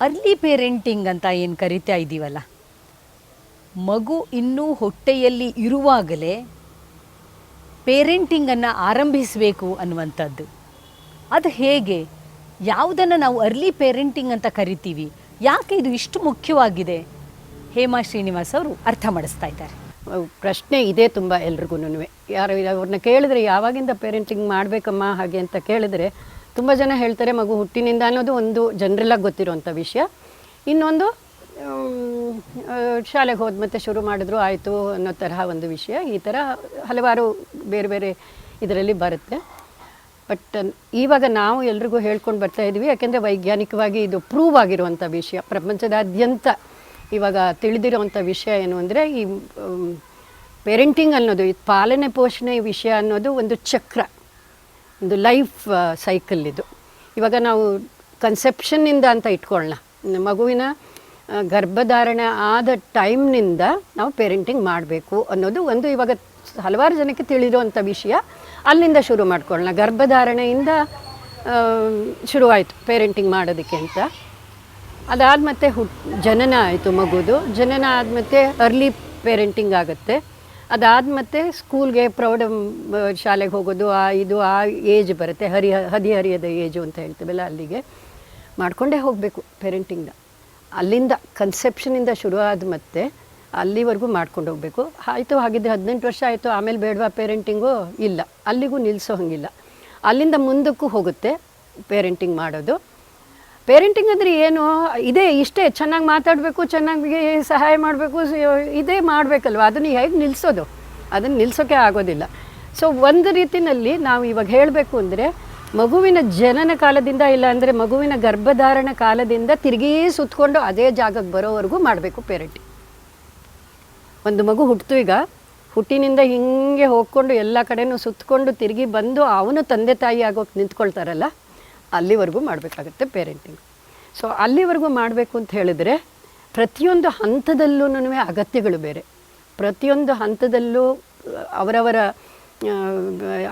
Early parenting ಅಂತ ಏನು ಕರಿತಾ ಇದ್ದೀವಲ್ಲ ಮಗು ಇನ್ನೂ ಹೊಟ್ಟೆಯಲ್ಲಿ ಇರುವಾಗಲೇ ಪೇರೆಂಟಿಂಗನ್ನು ಆರಂಭಿಸಬೇಕು ಅನ್ನುವಂಥದ್ದು. ಅದು ಹೇಗೆ? ಯಾವುದನ್ನು ನಾವು ಅರ್ಲಿ ಪೇರೆಂಟಿಂಗ್ ಅಂತ ಕರಿತೀವಿ? ಯಾಕೆ ಇದು ಇಷ್ಟು ಮುಖ್ಯವಾಗಿದೆ? ಹೇಮಾ ಶ್ರೀನಿವಾಸ್ ಅವರು ಅರ್ಥ ಮಾಡಿಸ್ತಾ ಇದ್ದಾರೆ. ಪ್ರಶ್ನೆ ಇದೆ ತುಂಬ ಎಲ್ರಿಗೂ ಯಾರು ಅವ್ರನ್ನ ಕೇಳಿದ್ರೆ ಯಾವಾಗಿಂದ ಪೇರೆಂಟಿಂಗ್ ಮಾಡಬೇಕಮ್ಮ ಹಾಗೆ ಅಂತ ಕೇಳಿದ್ರೆ ತುಂಬ ಜನ ಹೇಳ್ತಾರೆ ಮಗು ಹುಟ್ಟಿನಿಂದ ಅನ್ನೋದು ಒಂದು ಜನರೆಲ್ಲ ಗೊತ್ತಿರುವಂಥ ವಿಷಯ. ಇನ್ನೊಂದು ಶಾಲೆಗೆ ಹೋದ ಮತ್ತೆ ಶುರು ಮಾಡಿದ್ರು ಆಯಿತು ಅನ್ನೋ ತರಹ ಒಂದು ವಿಷಯ. ಈ ಥರ ಹಲವಾರು ಬೇರೆ ಬೇರೆ ಇದರಲ್ಲಿ ಬರುತ್ತೆ. ಬಟ್, ಇವಾಗ ನಾವು ಎಲ್ರಿಗೂ ಹೇಳ್ಕೊಂಡು ಬರ್ತಾ ಇದ್ವಿ. ಯಾಕೆಂದರೆ ವೈಜ್ಞಾನಿಕವಾಗಿ ಇದು ಪ್ರೂವ್ ಆಗಿರುವಂಥ ವಿಷಯ. ಪ್ರಪಂಚದಾದ್ಯಂತ ಇವಾಗ ತಿಳಿದಿರುವಂಥ ವಿಷಯ ಏನು ಅಂದರೆ ಈ ಪೇರೆಂಟಿಂಗ್ ಅನ್ನೋದು, ಈ ಪಾಲನೆ ಪೋಷಣೆ ವಿಷಯ ಅನ್ನೋದು ಒಂದು ಚಕ್ರ. ಒಂದು ಲೈಫ್ ಸೈಕಲ್ ಇದು. ಇವಾಗ ನಾವು ಕನ್ಸೆಪ್ಷನ್ನಿಂದ ಅಂತ ಇಟ್ಕೊಳ್ಳೋಣ ಮಗುವಿನ ಗರ್ಭಧಾರಣೆ ಆದ ಟೈಮ್ನಿಂದ ನಾವು ಪೇರೆಂಟಿಂಗ್ ಮಾಡಬೇಕು ಅನ್ನೋದು ಒಂದು ಇವಾಗ ಹಲವಾರು ಜನಕ್ಕೆ ತಿಳಿದಿರುವಂಥ ವಿಷಯ. ಅಲ್ಲಿಂದ ಶುರು ಮಾಡ್ಕೊಳ್ಳೋಣ ಗರ್ಭಧಾರಣೆಯಿಂದ ಶುರುವಾಯಿತು ಪೇರೆಂಟಿಂಗ್ ಮಾಡೋದಕ್ಕೆ ಅಂತ. ಅದಾದ ಮತ್ತೆ ಹುಟ್, ಜನನ ಆಯಿತು ಮಗುದು. ಜನನ ಆದ ಮತ್ತೆ ಅರ್ಲಿ ಪೇರೆಂಟಿಂಗ್ ಆಗುತ್ತೆ. ಅದಾದ ಮತ್ತೆ ಸ್ಕೂಲ್ಗೆ ಪ್ರೌಢ ಶಾಲೆಗೆ ಹೋಗೋದು, ಆ, ಇದು, ಆ ಏಜ್ ಬರುತ್ತೆ, ಹರಿ, ಹದಿಹರಿಯದ ಏಜು ಅಂತ ಹೇಳ್ತೀವಲ್ಲ ಅಲ್ಲಿಗೆ. ಮಾಡಿಕೊಂಡೇ ಹೋಗಬೇಕು ಪೇರೆಂಟಿಂಗ್ನ ಅಲ್ಲಿಂದ ಕನ್ಸೆಪ್ಷನಿಂದ ಶುರು ಆದ ಮತ್ತೆ ಅಲ್ಲಿವರೆಗೂ ಮಾಡ್ಕೊಂಡು ಹೋಗಬೇಕು. ಆಯಿತು, ಹಾಗಿದ್ರೆ ಹದಿನೆಂಟು ವರ್ಷ ಆಯಿತು, ಆಮೇಲೆ ಬೇಡವಾ ಪೇರೆಂಟಿಂಗು ಇಲ್ಲ. ಅಲ್ಲಿಗೂ ನಿಲ್ಲಿಸೋ ಹಂಗಿಲ್ಲ. ಅಲ್ಲಿಂದ ಮುಂದಕ್ಕೂ ಹೋಗುತ್ತೆ ಪೇರೆಂಟಿಂಗ್ ಮಾಡೋದು. ಪೇರೆಂಟಿಂಗ್ ಅಂದರೆ ಏನು? ಇದೇ, ಇಷ್ಟೇ. ಚೆನ್ನಾಗಿ ಮಾತಾಡಬೇಕು, ಚೆನ್ನಾಗಿ ಸಹಾಯ ಮಾಡಬೇಕು ಇದೇ ಮಾಡಬೇಕಲ್ವ? ಅದನ್ನು ಹೇಗೆ ನಿಲ್ಲಿಸೋದು ಅದನ್ನು ನಿಲ್ಲಿಸೋಕೆ ಆಗೋದಿಲ್ಲ. ಸೊ ಒಂದು ರೀತಿಯಲ್ಲಿ ನಾವು ಇವಾಗ ಹೇಳಬೇಕು ಅಂದರೆ, ಮಗುವಿನ ಜನನ ಕಾಲದಿಂದ ಇಲ್ಲ ಅಂದರೆ ಮಗುವಿನ ಗರ್ಭಧಾರಣ ಕಾಲದಿಂದ ತಿರುಗಿ ಸುತ್ತಕೊಂಡು ಅದೇ ಜಾಗಕ್ಕೆ ಬರೋವರೆಗೂ ಮಾಡಬೇಕು ಪೇರೆಂಟಿಂಗ್ ಒಂದು ಮಗು ಹುಟ್ಟಿತು ಈಗ, ಹುಟ್ಟಿನಿಂದ ಹಿಂಗೆ ಹೋಗ್ಕೊಂಡು ಎಲ್ಲ ಕಡೆನೂ ಸುತ್ತಕೊಂಡು ತಿರುಗಿ ಬಂದು ಅವನು ತಂದೆ ತಾಯಿ ಆಗೋಕ್ಕೆ ನಿಂತ್ಕೊಳ್ತಾರಲ್ಲ? ಅಲ್ಲಿವರೆಗೂ ಮಾಡಬೇಕಾಗುತ್ತೆ ಪೇರೆಂಟಿಂಗ್ ಸೊ ಅಲ್ಲಿವರೆಗೂ ಮಾಡಬೇಕು ಅಂತ ಹೇಳಿದರೆ ಪ್ರತಿಯೊಂದು ಹಂತದಲ್ಲೂ ಅಗತ್ಯಗಳು ಬೇರೆ. ಪ್ರತಿಯೊಂದು ಹಂತದಲ್ಲೂ ಅವರವರ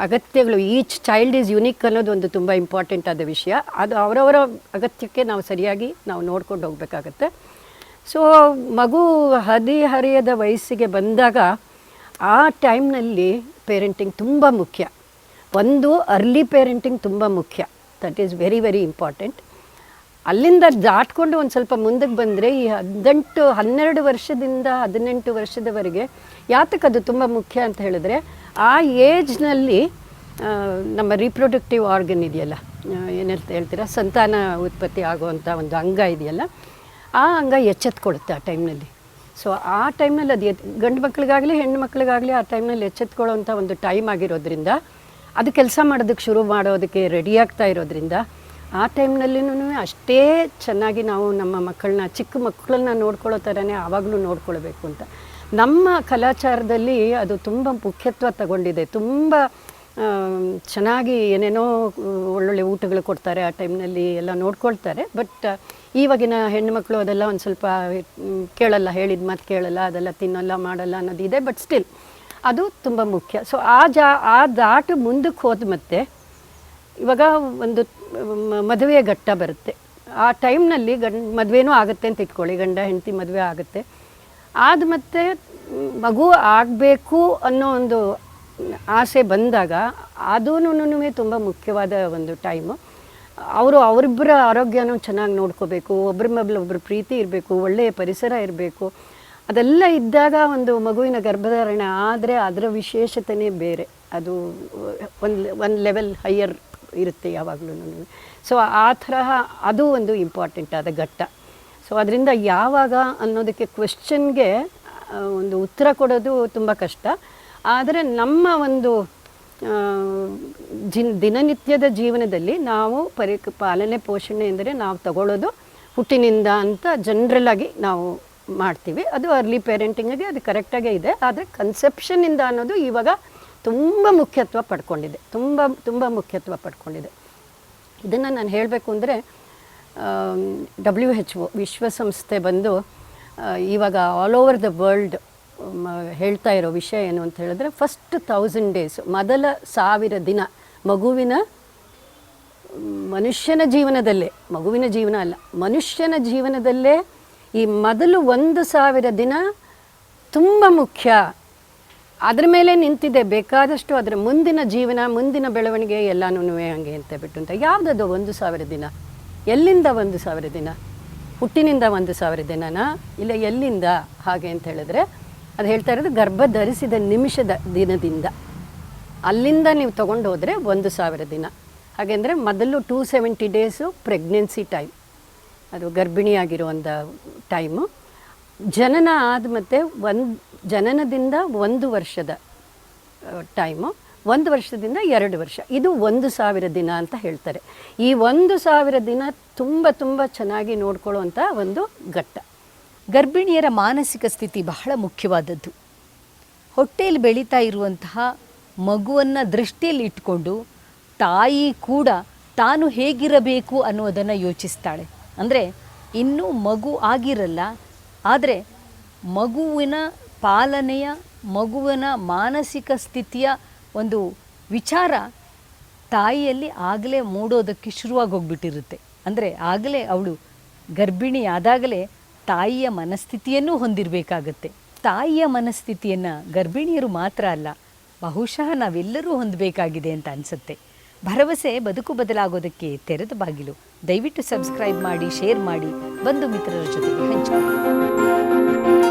ಅಗತ್ಯಗಳು ಈಚ್ ಚೈಲ್ಡ್ ಈಸ್ ಯುನೀಕ್ ಅನ್ನೋದು ಒಂದು ತುಂಬ ಇಂಪಾರ್ಟೆಂಟ್ ಆದ ವಿಷಯ. ಅದು ಅವರವರ ಅಗತ್ಯಕ್ಕೆ ನಾವು ಸರಿಯಾಗಿ ನಾವು ನೋಡ್ಕೊಂಡು ಹೋಗಬೇಕಾಗತ್ತೆ. ಸೊ ಮಗು ಹದಿಹರೆಯದ ವಯಸ್ಸಿಗೆ ಬಂದಾಗ ಆ ಟೈಮ್ನಲ್ಲಿ ಪೇರೆಂಟಿಂಗ್ ತುಂಬ ಮುಖ್ಯ. ಒಂದು ಅರ್ಲಿ ಪೇರೆಂಟಿಂಗ್ ತುಂಬ ಮುಖ್ಯ. That is very very important ಅಲ್ಲಿಂದ ದಾಟ್ಕೊಂಡು ಒಂದು ಸ್ವಲ್ಪ ಮುಂದಕ್ಕೆ ಬಂದರೆ ಈ ಹದಿನೆಂಟು, ಹನ್ನೆರಡು ವರ್ಷದಿಂದ ಹದಿನೆಂಟು ವರ್ಷದವರೆಗೆ ಯಾತಕ್ಕೆ ಅದು ತುಂಬ ಮುಖ್ಯ ಅಂತ ಹೇಳಿದ್ರೆ, ಆ ಏಜ್ನಲ್ಲಿ ನಮ್ಮ ರಿಪ್ರೊಡಕ್ಟಿವ್ ಆರ್ಗನ್ ಇದೆಯಲ್ಲ ಏನಂತ ಹೇಳ್ತೀರಾ, ಸಂತಾನ ಉತ್ಪತ್ತಿ ಆಗುವಂಥ ಒಂದು ಅಂಗ ಇದೆಯಲ್ಲ, ಆ ಅಂಗ ಎಚ್ಚೆತ್ಕೊಳ್ಳುತ್ತೆ ಆ ಟೈಮ್ನಲ್ಲಿ ಸೊ ಆ ಟೈಮ್ನಲ್ಲಿ ಅದು ಗಂಡು ಮಕ್ಕಳಿಗಾಗಲಿ ಹೆಣ್ಣು ಮಕ್ಕಳಿಗಾಗಲಿ ಆ ಟೈಮ್ನಲ್ಲಿ ಎಚ್ಚೆತ್ಕೊಳ್ಳೋವಂಥ ಒಂದು ಟೈಮ್ ಆಗಿರೋದ್ರಿಂದ ಅದು ಕೆಲಸ ಮಾಡೋದಕ್ಕೆ ಶುರು ಮಾಡೋದಕ್ಕೆ ಆಗ್ತಾ ಇರೋದ್ರಿಂದ ಆ ಟೈಮ್ನಲ್ಲಿನೂ ಅಷ್ಟೇ ಚೆನ್ನಾಗಿ ನಾವು ನಮ್ಮ ಮಕ್ಕಳನ್ನ, ಚಿಕ್ಕ ಮಕ್ಕಳನ್ನ ನೋಡ್ಕೊಳ್ಳೋ ಥರನೇ ಆವಾಗಲೂ ನೋಡ್ಕೊಳ್ಬೇಕು ಅಂತ. ನಮ್ಮ ಕಲಾಚಾರದಲ್ಲಿ ಅದು ತುಂಬ ಮುಖ್ಯತ್ವ ತಗೊಂಡಿದೆ. ತುಂಬ ಚೆನ್ನಾಗಿ ಏನೇನೋ ಒಳ್ಳೊಳ್ಳೆ ಊಟಗಳು ಕೊಡ್ತಾರೆ ಆ ಟೈಮ್ನಲ್ಲಿ ಎಲ್ಲ ನೋಡ್ಕೊಳ್ತಾರೆ. ಬಟ್ ಇವಾಗಿನ ಹೆಣ್ಣುಮಕ್ಳು ಅದೆಲ್ಲ ಒಂದು ಸ್ವಲ್ಪ ಕೇಳಲ್ಲ, ಹೇಳಿದ ಮಾತು ಕೇಳಲ್ಲ, ಅದೆಲ್ಲ ತಿನ್ನಲ್ಲ, ಮಾಡಲ್ಲ ಅನ್ನೋದಿದೆ ಬಟ್ ಸ್ಟಿಲ್ ಅದು ತುಂಬ ಮುಖ್ಯ. ಸೊ ಆ ಜಾ, ಆ ದಾಟು ಮುಂದಕ್ಕೆ ಹೋದ ಮತ್ತೆ ಇವಾಗ ಒಂದು ಮದುವೆ ಮದುವೆಯ ಘಟ್ಟ ಬರುತ್ತೆ. ಆ ಟೈಮ್ನಲ್ಲಿ ಗಂಡ, ಮದುವೆನೂ ಆಗುತ್ತೆ ಅಂತ ಇಟ್ಕೊಳ್ಳಿ, ಗಂಡ, ಹೆಂಡತಿ ಮದುವೆ ಆಗುತ್ತೆ. ಆದ ಮತ್ತೆ ಮಗು ಆಗಬೇಕು ಅನ್ನೋ ಒಂದು ಆಸೆ ಬಂದಾಗ ಅದೂ ತುಂಬ ಮುಖ್ಯವಾದ ಒಂದು ಟೈಮು. ಅವರು ಅವರಿಬ್ಬರ ಆರೋಗ್ಯನೂ ಚೆನ್ನಾಗಿ ನೋಡ್ಕೋಬೇಕು ಒಬ್ಬರ ಮೇಲೆ ಒಬ್ಬರು ಪ್ರೀತಿ ಇರಬೇಕು, ಒಳ್ಳೆಯ ಪರಿಸರ ಇರಬೇಕು. ಅದೆಲ್ಲ ಇದ್ದಾಗ ಒಂದು ಮಗುವಿನ ಗರ್ಭಧಾರಣೆ, ಆದರೆ ಅದರ ವಿಶೇಷತೆನೇ ಬೇರೆ. ಅದು ಒಂದು ಒಂದು ಲೆವೆಲ್ ಹೈಯರ್ ಇರುತ್ತೆ ಯಾವಾಗಲೂ. ಸೊ ಆ ತರಹ ಅದು ಒಂದು ಇಂಪಾರ್ಟೆಂಟ್ ಆದ ಘಟ್ಟ. ಸೊ ಅದರಿಂದ ಯಾವಾಗ ಅನ್ನೋದಕ್ಕೆ ಕ್ವೆಶ್ಚನ್ಗೆ ಒಂದು ಉತ್ತರ ಕೊಡೋದು ತುಂಬ ಕಷ್ಟ. ಆದರೆ ನಮ್ಮ ಒಂದು ಜಿನ್ ದಿನನಿತ್ಯದ ಜೀವನದಲ್ಲಿ ನಾವು ಪರಿ, ಪಾಲನೆ ಪೋಷಣೆ ಎಂದರೆ ನಾವು ತಗೊಳ್ಳೋದು ಹುಟ್ಟಿನಿಂದ ಅಂತ ಜನ್ರಲ್ ಆಗಿ ನಾವು ಮಾಡ್ತೀವಿ. ಅದು ಅರ್ಲಿ ಪೇರೆಂಟಿಂಗಿಗೆ ಅದು ಕರೆಕ್ಟಾಗೇ ಇದೆ. ಆದರೆ ಕನ್ಸೆಪ್ಷನಿಂದ ಅನ್ನೋದು ಇವಾಗ ತುಂಬ ಮುಖ್ಯತ್ವ ಪಡ್ಕೊಂಡಿದೆ. ತುಂಬ ತುಂಬ ಮುಖ್ಯತ್ವ ಪಡ್ಕೊಂಡಿದೆ. ಇದನ್ನು ನಾನು ಹೇಳಬೇಕು ಅಂದರೆ ಡಬ್ಲ್ಯೂ ಹೆಚ್ ಒ ವಿಶ್ವಸಂಸ್ಥೆ ಬಂದು ಇವಾಗ ಆಲ್ ಓವರ್ ದ ವರ್ಲ್ಡ್ ಹೇಳ್ತಾ ಇರೋ ವಿಷಯ ಏನು ಅಂತ ಹೇಳಿದ್ರೆ ಫಸ್ಟ್ ಥೌಸಂಡ್ ಡೇಸ್ ಮೊದಲ ಸಾವಿರ ದಿನ, ಮಗುವಿನ, ಮನುಷ್ಯನ ಜೀವನದಲ್ಲೇ, ಮಗುವಿನ ಜೀವನ ಅಲ್ಲ, ಮನುಷ್ಯನ ಜೀವನದಲ್ಲೇ ಈ ಮೊದಲು ಒಂದು ಸಾವಿರ ದಿನ ತುಂಬ ಮುಖ್ಯ. ಅದರ ಮೇಲೆ ನಿಂತಿದೆ, ಬೇಕಾದಷ್ಟು ಅದರ ಮುಂದಿನ ಜೀವನ, ಮುಂದಿನ ಬೆಳವಣಿಗೆ ಎಲ್ಲನೂ ಹಂಗೆ ಅಂತ ಬಿಟ್ಟು ಅಂತ. ಯಾವುದದು ಒಂದು ಸಾವಿರ ದಿನ? ಎಲ್ಲಿಂದ ಒಂದು ಸಾವಿರ ದಿನ? ಹುಟ್ಟಿನಿಂದ ಒಂದು ಸಾವಿರ ದಿನನಾ? ಇಲ್ಲ ಎಲ್ಲಿಂದ? ಹಾಗೆ ಅಂತ ಹೇಳಿದ್ರೆ, ಅದು ಹೇಳ್ತಾ ಇರೋದು ಗರ್ಭ ಧರಿಸಿದ ನಿಮಿಷದ ದಿನದಿಂದ. ಅಲ್ಲಿಂದ ನೀವು ತೊಗೊಂಡು ಹೋದರೆ ಒಂದು ಸಾವಿರ ದಿನ. ಹಾಗೆಂದರೆ ಮೊದಲು two seventy days pregnancy time ಅದು ಗರ್ಭಿಣಿಯಾಗಿರುವಂಥ ಟೈಮು ಜನನ ಆದ ಮತ್ತೆ ಒಂದು, ಜನನದಿಂದ ಒಂದು ವರ್ಷದ ಟೈಮು ಒಂದು ವರ್ಷದಿಂದ ಎರಡು ವರ್ಷ. ಇದು ಒಂದು ಸಾವಿರ ದಿನ ಅಂತ ಹೇಳ್ತಾರೆ. ಈ ಒಂದು ಸಾವಿರ ದಿನ ತುಂಬ ತುಂಬ ಚೆನ್ನಾಗಿ ನೋಡ್ಕೊಳ್ಳುವಂಥ ಒಂದು ಘಟ್ಟ. ಗರ್ಭಿಣಿಯರ ಮಾನಸಿಕ ಸ್ಥಿತಿ ಬಹಳ ಮುಖ್ಯವಾದದ್ದು. ಹೊಟ್ಟೆಯಲ್ಲಿ ಬೆಳೀತಾ ಇರುವಂತಹ ಮಗುವನ್ನು ದೃಷ್ಟಿಯಲ್ಲಿ ಇಟ್ಕೊಂಡು ತಾಯಿ ಕೂಡ ತಾನು ಹೇಗಿರಬೇಕು ಅನ್ನೋದನ್ನು ಯೋಚಿಸ್ತಾಳೆ. ಅಂದರೆ ಇನ್ನೂ ಮಗು ಆಗಿರಲ್ಲ, ಆದರೆ ಮಗುವಿನ ಪಾಲನೆಯ, ಮಗುವಿನ ಮಾನಸಿಕ ಸ್ಥಿತಿಯ ಒಂದು ವಿಚಾರ ತಾಯಿಯಲ್ಲಿ ಆಗಲೇ ಮೂಡೋದಕ್ಕೆ ಶುರುವಾಗಿ ಹೋಗ್ಬಿಟ್ಟಿರುತ್ತೆ ಅಂದರೆ ಆಗಲೇ ಅವಳು ಗರ್ಭಿಣಿ ಆದಾಗಲೇ ತಾಯಿಯ ಮನಸ್ಥಿತಿಯನ್ನು ಹೊಂದಿರಬೇಕಾಗತ್ತೆ. ತಾಯಿಯ ಮನಸ್ಥಿತಿಯನ್ನು ಗರ್ಭಿಣಿಯರು ಮಾತ್ರ ಅಲ್ಲ, ಬಹುಶಃ ನಾವೆಲ್ಲರೂ ಹೊಂದಬೇಕಾಗಿದೆ ಅಂತ ಅನಿಸುತ್ತೆ. ಭರವಸೆ ಬದುಕು ಬದಲಾಗೋದಕ್ಕೆ ತೆರೆದ ಬಾಗಿಲು. ದಯವಿಟ್ಟು ಸಬ್ಸ್ಕ್ರೈಬ್ ಮಾಡಿ ಶೇರ್ ಮಾಡಿ. ಬಂಧು ಮಿತ್ರರ ಜೊತೆಗೆ ಹಂಚಿಕೊಳ್ಳಿ